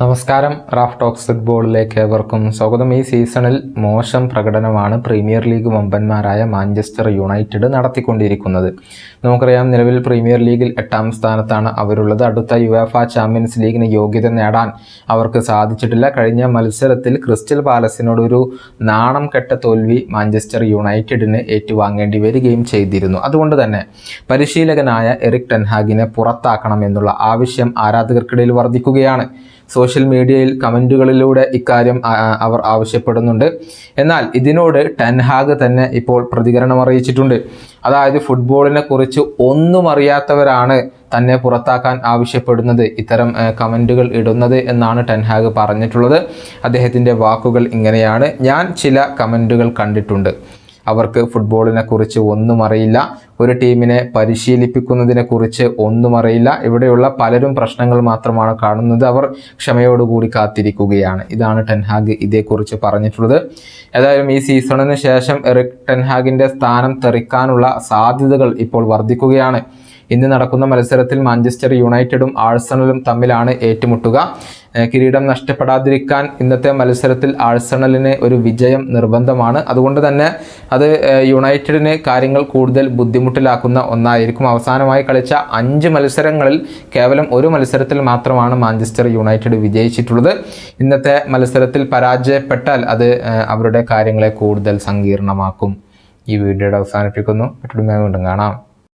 നമസ്കാരം. Raf talks ഫുട്ബോളിലേക്ക് ഏവർക്കും സ്വാഗതം. ഈ സീസണിൽ മോശം പ്രകടനമാണ് പ്രീമിയർ ലീഗ് വമ്പന്മാരായ മാഞ്ചസ്റ്റർ യുണൈറ്റഡ് നടത്തിക്കൊണ്ടിരിക്കുന്നത്. നമുക്കറിയാം നിലവിൽ പ്രീമിയർ ലീഗിൽ എട്ടാം സ്ഥാനത്താണ് അവരുള്ളത്. അടുത്ത യുവേഫ ചാമ്പ്യൻസ് ലീഗിന് യോഗ്യത നേടാൻ അവർക്ക് സാധിച്ചിട്ടില്ല. കഴിഞ്ഞ മത്സരത്തിൽ ക്രിസ്റ്റൽ പാലസിനോട് ഒരു നാണം കെട്ട തോൽവി മാഞ്ചസ്റ്റർ യുണൈറ്റഡിന് ഏറ്റുവാങ്ങേണ്ടി വരികയും ചെയ്തിരുന്നു. അതുകൊണ്ട് തന്നെ പരിശീലകനായ എറിക് ടെൻഹാഗിനെ പുറത്താക്കണം എന്നുള്ള ആവശ്യം ആരാധകർക്കിടയിൽ വർദ്ധിക്കുകയാണ്. സോഷ്യൽ മീഡിയയിൽ കമന്റുകളിലൂടെ ഇക്കാര്യം അവർ ആവശ്യപ്പെടുന്നുണ്ട്. എന്നാൽ ഇതിനോട് ടെൻഹാഗ് തന്നെ ഇപ്പോൾ പ്രതികരണം അറിയിച്ചിട്ടുണ്ട്. അതായത് ഫുട്ബോളിനെ കുറിച്ച് ഒന്നും അറിയാത്തവരാണ് തന്നെ പുറത്താക്കാൻ ആവശ്യപ്പെടുന്നത് ഇത്തരം കമന്റുകൾ ഇടുന്നത് എന്നാണ് ടെൻഹാഗ് പറഞ്ഞിട്ടുള്ളത്. അദ്ദേഹത്തിന്റെ വാക്കുകൾ ഇങ്ങനെയാണ്. ഞാൻ ചില കമന്റുകൾ കണ്ടിട്ടുണ്ട്. അവർക്ക് ഫുട്ബോളിനെ കുറിച്ച് ഒന്നും അറിയില്ല. ഒരു ടീമിനെ പരിശീലിപ്പിക്കുന്നതിനെ കുറിച്ച് ഒന്നും അറിയില്ല. ഇവിടെയുള്ള പലരും പ്രശ്നങ്ങൾ മാത്രമാണ് കാണുന്നത്. അവർ ക്ഷമയോടുകൂടി കാത്തിരിക്കുകയാണ്. ഇതാണ് ടെൻഹാഗ് ഇതേക്കുറിച്ച് പറഞ്ഞിട്ടുള്ളത്. ഏതായാലും ഈ സീസണിന് ശേഷം എറിക് ടെൻഹാഗിന്റെ സ്ഥാനം തെറിക്കാനുള്ള സാധ്യതകൾ ഇപ്പോൾ വർദ്ധിക്കുകയാണ്. ഇന്ന് നടക്കുന്ന മത്സരത്തിൽ മാഞ്ചസ്റ്റർ യുണൈറ്റഡും ആഴ്സണലും തമ്മിലാണ് ഏറ്റുമുട്ടുക. കിരീടം നഷ്ടപ്പെടാതിരിക്കാൻ ഇന്നത്തെ മത്സരത്തിൽ ആഴ്സണലിന് ഒരു വിജയം നിർബന്ധമാണ്. അതുകൊണ്ട് തന്നെ അത് യുണൈറ്റഡിന് കാര്യങ്ങൾ കൂടുതൽ ബുദ്ധിമുട്ടിലാക്കുന്ന ഒന്നായിരിക്കും. അവസാനമായി കളിച്ച അഞ്ച് മത്സരങ്ങളിൽ കേവലം ഒരു മത്സരത്തിൽ മാത്രമാണ് മാഞ്ചസ്റ്റർ യുണൈറ്റഡ് വിജയിച്ചിട്ടുള്ളത്. ഇന്നത്തെ മത്സരത്തിൽ പരാജയപ്പെട്ടാൽ അത് അവരുടെ കാര്യങ്ങളെ കൂടുതൽ സങ്കീർണമാക്കും. ഈ വീഡിയോയുടെ അവസാനിപ്പിക്കുന്നു. മറ്റൊരു വീണ്ടും കാണാം.